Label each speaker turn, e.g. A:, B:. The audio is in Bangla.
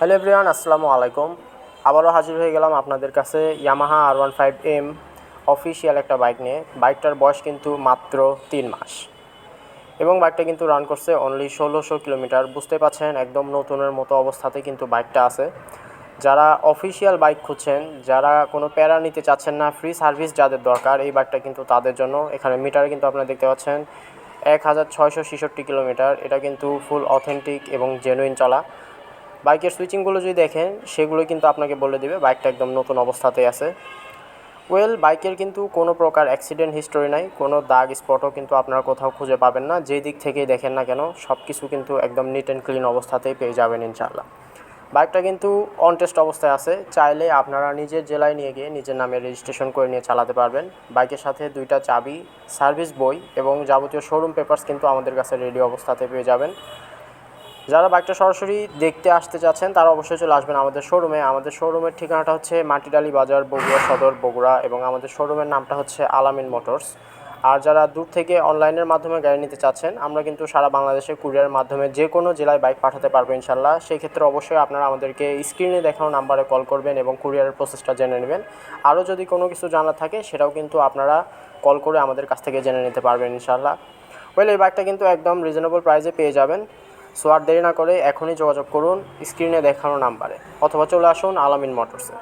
A: হ্যালো এভরিওয়ান, আসসালামু আলাইকুম। আবারও হাজির হয়ে গেলাম আপনাদের কাছে Yamaha R one five M official একটা বাইক নিয়ে। বাইকটার বয়স কিন্তু মাত্র তিন মাস। এবং বাইকটা কিন্তু রান করছে অনলি ষোলোশো কিলোমিটার। বুঝতে পারছেন একদম নতুনের মতো অবস্থাতে কিন্তু বাইকটা আছে। যারা অফিসিয়াল বাইক খুঁজছেন, যারা কোনো প্যারা নিতে চাচ্ছেন না ফ্রি সার্ভিস যাদের দরকার, এই বাইকটা কিন্তু তাদের জন্য। এখানে মিটারে কিন্তু আপনারা দেখতে পাচ্ছেন, এক হাজার ছয়শো ছেষট্টি কিলোমিটার। এটা কিন্তু ফুল অথেন্টিক এবং জেনুইন চলা। বাইকের সুইচিংগুলো যদি দেখেন সেগুলো কিন্তু আপনাকে বলে দেবে, বাইকটা একদম নতুন অবস্থাতে আছে। ওয়েল বাইকের কিন্তু কোনো প্রকার অ্যাক্সিডেন্ট হিস্টোরি নাই, কোনো দাগ স্পটও কিন্তু আপনারা কোথাও খুঁজে পাবেন না, যেই দিক থেকেই দেখেন না কেন সব কিছু কিন্তু একদম নিট অ্যান্ড ক্লিন অবস্থাতেই পেয়ে যাবেন ইনশাল্লাহ বাইকটা কিন্তু অন টেস্ট অবস্থায় আছে, চাইলে আপনারা নিজের জেলায় নিয়ে গিয়ে নিজের নামে রেজিস্ট্রেশন করে নিয়ে চালাতে পারবেন। বাইকের সাথে দুইটা চাবি সার্ভিস বই এবং যাবতীয় শোরুম পেপার্স কিন্তু আমাদের কাছে রেডি অবস্থাতে পেয়ে যাবেন। যারা বাইকটা সরাসরি দেখতে আসতে চাচ্ছেন, তারা অবশ্যই চলে আসবেন আমাদের শোরুমে আমাদের শোরুমের ঠিকানাটা হচ্ছে মাটিডালি বাজার, বগুড়া সদর, বগুড়া এবং আমাদের শোরুমের নামটা হচ্ছে আলামিন মোটরস। আর যারা দূর থেকে অনলাইনের মাধ্যমে গাড়ি নিতে চাচ্ছেন, আমরা কিন্তু সারা বাংলাদেশে কুরিয়ারের মাধ্যমে যে কোনো জেলায় বাইক পাঠাতে পারব ইনশাল্লাহ সেই ক্ষেত্রে অবশ্যই আপনারা আমাদেরকে স্ক্রিনে দেখানো নাম্বারে কল করবেন এবং কুরিয়ারের প্রসেসটা জেনে নেবেন। আরও যদি কোনো কিছু জানার থাকে, সেটাও কিন্তু আপনারা কল করে আমাদের কাছ থেকে জেনে নিতে পারবেন ইনশাল্লাহ ওয়েল এই বাইকটা কিন্তু একদম রিজনেবল প্রাইসে পেয়ে যাবেন। সো আর দেরি না করে এখনই যোগাযোগ করুন স্ক্রিনে দেখানো নাম্বারে অথবা চলে আসুন আলামিন মোটরসে।